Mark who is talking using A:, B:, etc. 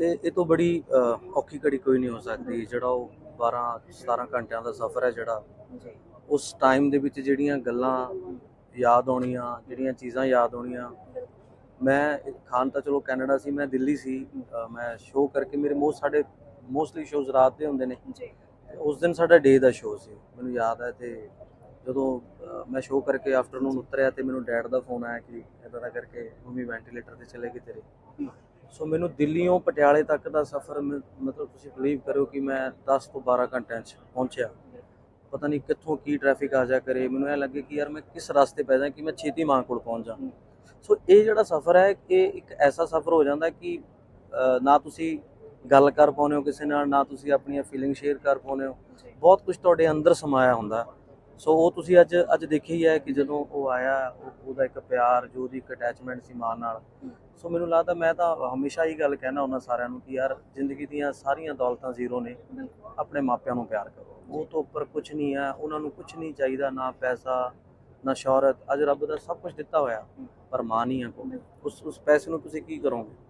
A: ਇਹ ਇਹ ਤੋਂ ਬੜੀ ਅ, ਔਖੀ ਘੜੀ ਕੋਈ ਨਹੀਂ ਹੋ ਸਕਦੀ। ਜਿਹੜਾ ਉਹ 12 17 ਘੰਟਿਆਂ ਦਾ ਸਫ਼ਰ ਹੈ ਜਿਹੜਾ
B: ਜੀ।
A: ਉਸ ਟਾਈਮ ਦੇ ਵਿੱਚ ਜਿਹੜੀਆਂ ਗੱਲਾਂ ਯਾਦ ਆਉਣੀਆਂ ਜਿਹੜੀਆਂ ਚੀਜ਼ਾਂ ਯਾਦ ਆਉਣੀਆਂ। ਮੈਂ ਖਾਨ ਤਾਂ ਚਲੋ ਕੈਨੇਡਾ ਸੀ ਮੈਂ ਦਿੱਲੀ ਸੀ। ਅ, ਮੈਂ ਸ਼ੋਅ ਕਰਕੇ ਮੇਰੇ ਮੋਸਟ ਸਾਡੇ ਮੋਸਟਲੀ ਸ਼ੋਜ਼ ਰਾਤ ਦੇ ਹੁੰਦੇ ਨੇ।
B: ਜੀ।
A: ਤੇ ਉਸ ਦਿਨ ਸਾਡਾ ਡੇ ਦਾ ਸ਼ੋਅ ਸੀ। ਮੈਨੂੰ ਯਾਦ ਹੈ ਤੇ ਜਦੋਂ ਅ, ਮੈਂ ਸ਼ੋਅ ਕਰਕੇ ਆਫਟਰਨੂਨ ਉਤਰਿਆ ਤੇ ਮੈਨੂੰ ਡੈਡ ਦਾ ਫੋਨ ਆਇਆ ਕਿ ਇਦਾਂ ਦਾ ਕਰਕੇ ਮੰਮੀ ਵੈਂਟੀਲੇਟਰ ਤੇ ਚਲੇ ਗਏ ਤੇਰੇ। ਸੋ ਮੈਨੂੰ ਦਿੱਲੀੋਂ ਪਟਿਆਲੇ ਤੱਕ ਦਾ ਸਫ਼ਰ ਮਤਲਬ ਤੁਸੀਂ ਬਲੀਵ ਕਰੋ ਕਿ ਮੈਂ 10 ਤੋਂ 12 ਘੰਟਿਆਂ 'ਚ ਪਹੁੰਚਿਆ। ਪਤਾ ਨਹੀਂ ਕਿੱਥੋਂ ਕੀ ਟ੍ਰੈਫਿਕ ਆ ਜਾ ਕਰੇ ਮੈਨੂੰ ਇਹ ਲੱਗੇ ਕਿ ਯਾਰ ਮੈਂ ਕਿਸ ਰਸਤੇ ਪੈ ਜਾਵਾਂ ਕਿ ਮੈਂ ਛੇਤੀ ਮਾਂ ਕੋਲ ਪਹੁੰਚ ਜਾ ਸੋ ਇਹ ਜਿਹੜਾ ਸਫ਼ਰ ਹੈ ਇਹ ਇੱਕ ਐਸਾ ਸਫ਼ਰ ਹੋ ਜਾਂਦਾ ਕਿ ਨਾ ਤੁਸੀਂ ਗੱਲ ਕਰ ਪਾਉਂਦੇ ਹੋ ਕਿਸੇ ਨਾਲ ਨਾ ਤੁਸੀਂ ਆਪਣੀਆਂ ਫੀਲਿੰਗ ਸ਼ੇਅਰ ਕਰ ਪਾਉਂਦੇ ਹੋ।
B: ਜੀ।
A: ਬਹੁਤ ਕੁਝ ਤੁਹਾਡੇ ਅੰਦਰ ਸਮਾਇਆ ਹੁੰਦਾ। ਸੋ ਉਹ ਤੁਸੀਂ ਅੱਜ ਅੱਜ ਦੇਖਿਆ ਹੀ ਹੈ ਕਿ ਜਦੋਂ ਉਹ ਆਇਆ ਉਹ- ਉਹਦਾ ਇੱਕ ਪਿਆਰ ਜੋ ਉਹਦੀ ਇੱਕ ਅਟੈਚਮੈਂਟ ਸੀ ਮਾਂ ਨਾਲ। ਸੋ ਮੈਨੂੰ ਲੱਗਦਾ ਮੈਂ ਤਾਂ ਹਮੇਸ਼ਾ ਹੀ ਗੱਲ ਕਹਿਣਾ ਉਹਨਾਂ ਸਾਰਿਆਂ ਨੂੰ ਕਿ ਯਾਰ ਜ਼ਿੰਦਗੀ ਦੀਆਂ ਸਾਰੀਆਂ ਦੌਲਤਾਂ ਜ਼ੀਰੋ ਨੇ। ਆਪਣੇ ਮਾਪਿਆਂ ਨੂੰ ਪਿਆਰ ਕਰੋ। ਉਹ ਤੋਂ ਉੱਪਰ ਕੁਝ ਨਹੀਂ ਹੈ। ਉਹਨਾਂ ਨੂੰ ਕੁਝ ਨਹੀਂ ਚਾਹੀਦਾ ਨਾ ਪੈਸਾ ਨਾ ਸ਼ੌਹਰਤ। ਅੱਜ ਰੱਬ ਦਾ ਸਭ ਕੁਝ ਦਿੱਤਾ ਹੋਇਆ। ਪਰ ਮਾਂ ਨਹੀਂ ਹੈ ਕੋਲ ਉਸ ਉਸ ਪੈਸੇ ਨੂੰ ਤੁਸੀਂ ਕੀ ਕਰੋਗੇ?